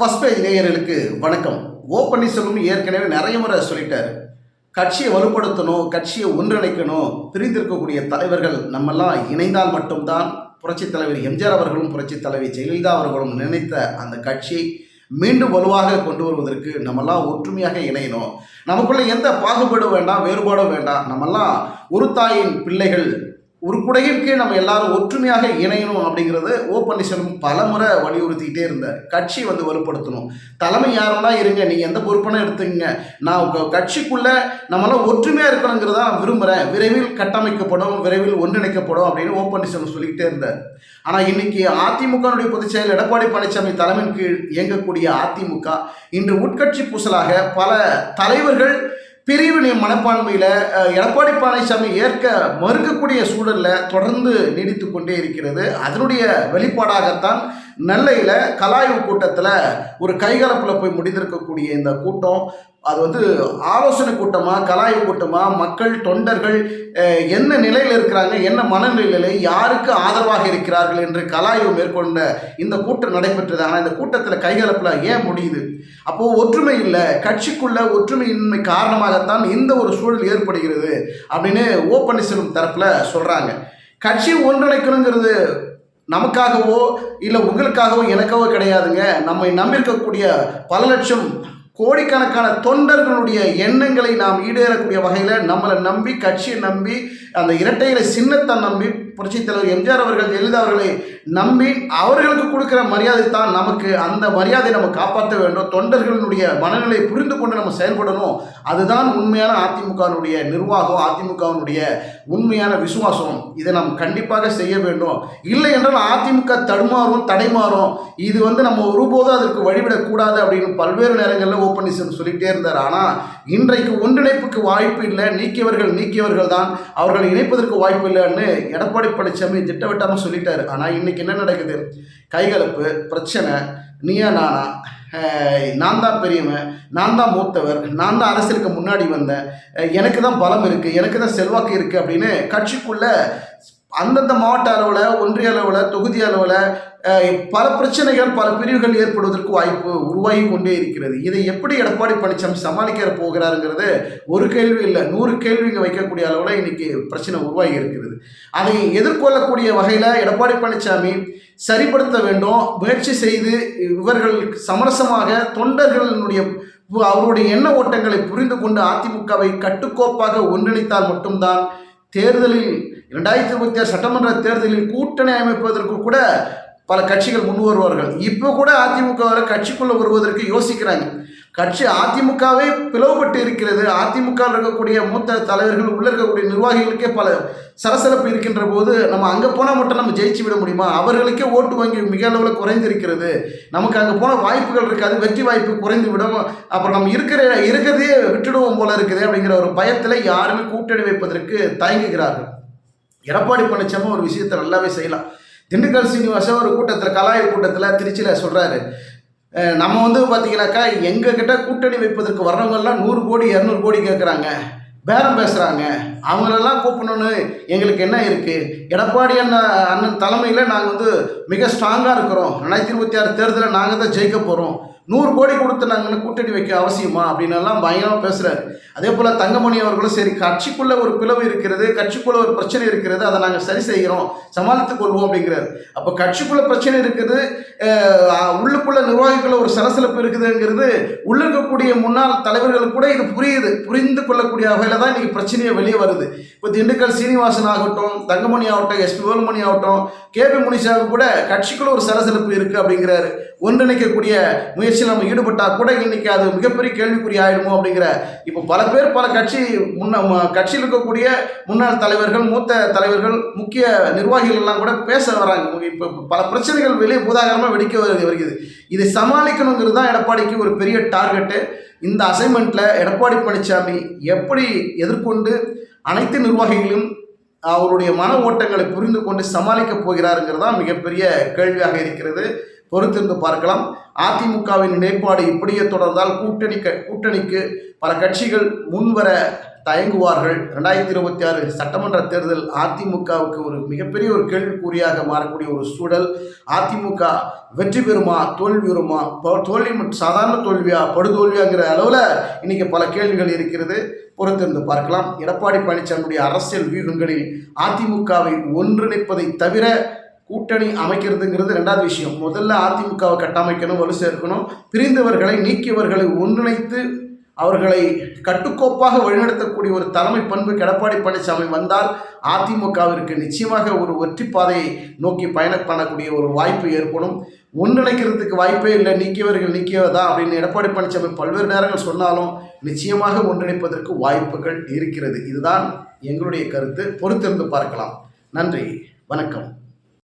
First page நேயர்களுக்கு வணக்கம். ஓ பன்னீர்செல்வம் ஏற்கனவே நிறைய முறை சொல்லிட்டார். கட்சியை வலுப்படுத்தணும் கட்சியை ஒன்றிணைக்கணும் பிரிந்திருக்கக்கூடிய தலைவர்கள் நம்மெல்லாம் இணைந்தால் மட்டும்தான் புரட்சித் தலைவர் எம்ஜிஆர் அவர்களும் புரட்சித் தலைவி ஜெயலலிதா அவர்களும் நினைத்த அந்த கட்சியை மீண்டும் வலுவாக கொண்டு வருவதற்கு நம்மெல்லாம் ஒற்றுமையாக இணையணும். நமக்குள்ள எந்த பாகுபாடும் வேண்டாம் வேறுபாடும் வேண்டாம். நம்மெல்லாம் ஒரு தாயின் பிள்ளைகள் ஒரு குடையின் கீழ் நம்ம எல்லாரும் ஒற்றுமையாக இணையணும் அப்படிங்கிறது ஓ பன்னீர்செல்வம் பல முறை வலியுறுத்திக்கிட்டே இருந்தார். கட்சி வந்து வலுப்படுத்தணும். தலைமை யாரெல்லாம் இருங்க நீங்கள் எந்த பொறுப்பான எடுத்துங்க நான் உங்கள் கட்சிக்குள்ள நம்மளாம் ஒற்றுமையாக இருக்கணுங்கிறத நான் விரும்புகிறேன் விரைவில் கட்டமைக்கப்படும் விரைவில் ஒன்றிணைக்கப்படும் அப்படின்னு ஓ பன்னீர்செல்வம் சொல்லிக்கிட்டே இருந்தார். ஆனால் இன்னைக்கு அதிமுகனுடைய பொதுச் செயலர் எடப்பாடி பழனிசாமி தலைமையின் கீழ் இயங்கக்கூடிய அதிமுக இன்று உட்கட்சி பூசலாக பல தலைவர்கள் பிரிவினை மனப்பான்மையில் எடப்பாடி பழனிசாமி ஏற்க மறுக்கக்கூடிய சூழலில் தொடர்ந்து நீடித்து கொண்டே இருக்கிறது. அதனுடைய வெளிப்பாடாகத்தான் நெல்லையில் கலாய்வு கூட்டத்தில் ஒரு கைகலப்பில் போய் முடிந்திருக்கக்கூடிய இந்த கூட்டம் அது வந்து ஆலோசனை கூட்டமாக கலாய்வு கூட்டமாக மக்கள் தொண்டர்கள் என்ன நிலையில் இருக்கிறாங்க என்ன மனநிலையில் யாருக்கு ஆதரவாக இருக்கிறார்கள் என்று கலாய்வு மேற்கொண்ட இந்த கூட்டம் நடைபெற்றது. ஆனால் இந்த கூட்டத்தில் கைகலப்பில் ஏன் முடியுது? அப்போது ஒற்றுமை இல்லை. கட்சிக்குள்ள ஒற்றுமையின்மை காரணமாகத்தான் இந்த ஒரு சூழல் ஏற்படுகிறது அப்படின்னு ஓ பன்னீர்செல்வம் தரப்பில் சொல்கிறாங்க கட்சி ஒன்றிணைக்கணுங்கிறது நமக்காகவோ இல்லை உங்களுக்காகவோ எனக்காகவோ கிடையாதுங்க. நம்மை நம்பியிருக்கக்கூடிய பல லட்சம் கோடிக்கணக்கான தொண்டர்களுடைய எண்ணங்களை நாம் ஈடேறக்கூடிய வகையில் நம்மளை நம்பி கட்சியை நம்பி அந்த இரட்டைகளை சின்னத்தை நம்பி புரட்சித் தலைவர் எம்ஜிஆர் அவர்கள் ஜெயலலிதா அவர்களை நம்பி அவர்களுக்கு கொடுக்குற மரியாதை தான் நமக்கு அந்த மரியாதை நம்ம காப்பாற்ற வேண்டும். தொண்டர்களினுடைய மனநிலை புரிந்து கொண்டு நம்ம செயல்படணும். அதுதான் உண்மையான அதிமுகவினுடைய நிர்வாகம் அதிமுகவினுடைய உண்மையான விசுவாசம். இதை நாம் கண்டிப்பாக செய்ய வேண்டும். இல்லை என்றால் அதிமுக தடுமாறும் தடைமாறும். இது வந்து நம்ம ஒருபோதும் அதற்கு வழிவிடக்கூடாது அப்படின்னு பல்வேறு நேரங்களில் உபநிஷம் சொல்லிகிட்டே இருந்தார். ஆனால் இன்றைக்கு ஒன்றிணைப்புக்கு வாய்ப்பு இல்லை. நீக்கியவர்கள் நீக்கியவர்கள் தான் அவர்களை இணைப்பதற்கு வாய்ப்பு இல்லைன்னு எடப்பாடி பழனிசாமி திட்டவட்டாமல் சொல்லிட்டாரு. ஆனால் இன்றைக்கி என்ன நடக்குது? கைகலப்பு பிரச்சனை நீயா நானா நான் தான் பெரியவன் நான் தான் மூத்தவர் நான் தான் அரசியலுக்கு முன்னாடி வந்தேன் எனக்கு தான் பலம் இருக்குது எனக்கு தான் செல்வாக்கு இருக்குது அப்படின்னு கட்சிக்குள்ளே அந்தந்த மாவட்ட அளவில் ஒன்றிய அளவில் தொகுதி அளவில் பல பிரச்சனைகள் பல பிரிவுகள் ஏற்படுவதற்கு வாய்ப்பு உருவாகி கொண்டே இருக்கிறது. இதை எப்படி எடப்பாடி பழனிசாமி சமாளிக்க போகிறாருங்கிறது ஒரு கேள்வி இல்லை. நூறு கேள்விங்க வைக்கக்கூடிய அளவில் இன்னைக்கு பிரச்சனை உருவாகி இருக்கிறது. அதை எதிர்கொள்ளக்கூடிய வகையில் எடப்பாடி பழனிசாமி சரிப்படுத்த வேண்டும். முயற்சி செய்து இவர்கள் சமரசமாக தொண்டர்களினுடைய அவருடைய எண்ண ஓட்டங்களை புரிந்து கொண்டு அதிமுகவை கட்டுக்கோப்பாக ஒன்றிணைத்தால் மட்டும்தான் தேர்தலில் இரண்டாயிரத்தி இருபத்தி ஆறு சட்டமன்ற தேர்தலில் கூட்டணி அமைப்பதற்கு கூட பல கட்சிகள் முன் வருவார்கள். இப்போ கூட அதிமுகவில் கட்சிக்குள்ளே வருவதற்கு யோசிக்கிறாங்க. கட்சி அதிமுகவே பிளவுபட்டு இருக்கிறது. அதிமுக இருக்கக்கூடிய மூத்த தலைவர்கள் உள்ள இருக்கக்கூடிய நிர்வாகிகளுக்கே பல சலசலப்பு இருக்கின்ற போது நம்ம அங்கே போனால் மட்டும் நம்ம ஜெயிச்சு விட முடியுமா? அவர்களுக்கே ஓட்டு வங்கி மிக அளவில் குறைந்திருக்கிறது. நமக்கு அங்கே போன வாய்ப்புகள் இருக்காது. வெற்றி வாய்ப்பு குறைந்து விடும். அப்புறம் நம்ம இருக்கிற இருக்கிறதே விட்டுடுவோம் போல இருக்குது அப்படிங்கிற ஒரு பயத்தில் யாருமே கூட்டணி வைப்பதற்கு தயங்குகிறார்கள். எடப்பாடி பழனிசாமி ஒரு விஷயத்த நல்லாவே செய்யலாம். திண்டுக்கல் சீனிவாசன் ஒரு கூட்டத்தில் கலாய கூட்டத்தில் திருச்சியில் சொல்கிறாரு நம்ம வந்து பார்த்தீங்கன்னாக்கா எங்ககிட்ட கூட்டணி வைப்பதற்கு வர்றவங்கெல்லாம் நூறு கோடி இரநூறு கோடி கேட்குறாங்க பேரம் பேசுகிறாங்க அவங்களெல்லாம் கூப்பிடணும்னு எங்களுக்கு என்ன இருக்குது எடப்பாடி அண்ணன் அண்ணன் தலைமையில் நாங்கள் வந்து மிக ஸ்ட்ராங்காக இருக்கிறோம். ரெண்டாயிரத்தி இருபத்தி ஆறு தேர்தலில் நாங்கள் தான் ஜெயிக்க போகிறோம் நூறு கோடி கொடுத்து நாங்கள் கூட்டணி வைக்க அவசியமா? அப்படின்னு எல்லாம் பயங்கரமாக பேசுகிறாரு அதே போல் தங்கமணி அவர்களும் சரி கட்சிக்குள்ளே ஒரு பிளவு இருக்கிறது கட்சிக்குள்ளே ஒரு பிரச்சனை இருக்கிறது அதை நாங்கள் சரி செய்கிறோம். சமாளித்துக் கொள்வோம் அப்படிங்கிறாரு. அப்போ கட்சிக்குள்ளே பிரச்சனை இருக்குது உள்ளுக்குள்ள நிர்வாகிக்குள்ள ஒரு சலசலப்பு இருக்குதுங்கிறது உள்ளிருக்கக்கூடிய முன்னாள் தலைவர்கள் கூட இது புரியுது. புரிந்து கொள்ளக்கூடிய வகையில் தான் இன்றைக்கி பிரச்சனையே வெளியே வருது. இப்போ திண்டுக்கல் சீனிவாசன் ஆகட்டும் தங்கமணி ஆகட்டும் எஸ்பி வேல்மணி ஆகட்டும் கேபி முனிசாமி கூட கட்சிக்குள்ள ஒரு சலசலப்பு இருக்குது அப்படிங்கிறாரு. ஒன்றிணைக்கக்கூடிய முயற்சியில் நம்ம ஈடுபட்டால் கூட இன்றைக்கி அது மிகப்பெரிய கேள்விக்குறி ஆயிடுமோ அப்படிங்கிற இப்போ பல பேர் பல கட்சி முன்ன கட்சியில் இருக்கக்கூடிய முன்னாள் தலைவர்கள் மூத்த தலைவர்கள் முக்கிய நிர்வாகிகள் எல்லாம் கூட பேச வராங்க. இப்போ பல பிரச்சனைகள் வெளியே பூதாகரமாக வெடிக்க வருது வருகிறது. இதை சமாளிக்கணுங்கிறது தான் எடப்பாடிக்கு ஒரு பெரிய டார்கெட்டு. இந்த அசைன்மெண்ட்டில் எடப்பாடி பழனிசாமி எப்படி எதிர்கொண்டு அனைத்து நிர்வாகிகளும் அவருடைய மன ஓட்டங்களை புரிந்து கொண்டு சமாளிக்கப் போகிறாருங்கிறது தான் மிகப்பெரிய கேள்வியாக இருக்கிறது. பொறுத்திருந்து பார்க்கலாம். அதிமுகவின் நிலைப்பாடு இப்படியே தொடர்ந்தால் கூட்டணி க- கூட்டணிக்கு பல கட்சிகள் முன்வர தயங்குவார்கள். ரெண்டாயிரத்தி இருபத்தி ஆறு சட்டமன்ற தேர்தல் அதிமுகவுக்கு ஒரு மிகப்பெரிய ஒரு கேள்விக்குறியாக மாறக்கூடிய ஒரு சூழல். அதிமுக வெற்றி பெறுமா தோல்வி வருமா ப- தோல்வி சாதாரண தோல்வியா படுதோல்வியாங்கிற அளவில் இன்னைக்கு பல கேள்விகள் இருக்கிறது. பொறுத்திருந்து பார்க்கலாம். எடப்பாடி பழனிசாமியுடைய அரசியல் வியூகங்களில் அதிமுகவை ஒன்றிணைப்பதை தவிர கூட்டணி அமைக்கிறதுங்கிறது ரெண்டாவது விஷயம். முதல்ல அதிமுகவை கட்டமைக்கணும் வலு சேர்க்கணும். பிரிந்தவர்களை நீக்கியவர்களை ஒன்றிணைத்து அவர்களை கட்டுக்கோப்பாக வழிநடத்தக்கூடிய ஒரு தலைமை பண்பு எடப்பாடி பழனிசாமி வந்தால் அதிமுகவிற்கு நிச்சயமாக ஒரு வெற்றி பாதையை நோக்கி பயணம் பண்ணக்கூடிய ஒரு வாய்ப்பு ஏற்படும். ஒன்றிணைக்கிறதுக்கு வாய்ப்பே இல்லை. நீக்கியவர்கள் நீக்கியவதா அப்படின்னு எடப்பாடி பழனிசாமி பல்வேறு நேரங்கள் சொன்னாலும் நிச்சயமாக ஒன்றிணைப்பதற்கு வாய்ப்புகள் இருக்கிறது. இதுதான் எங்களுடைய கருத்து. பொறுத்திருந்து பார்க்கலாம். நன்றி. வணக்கம்.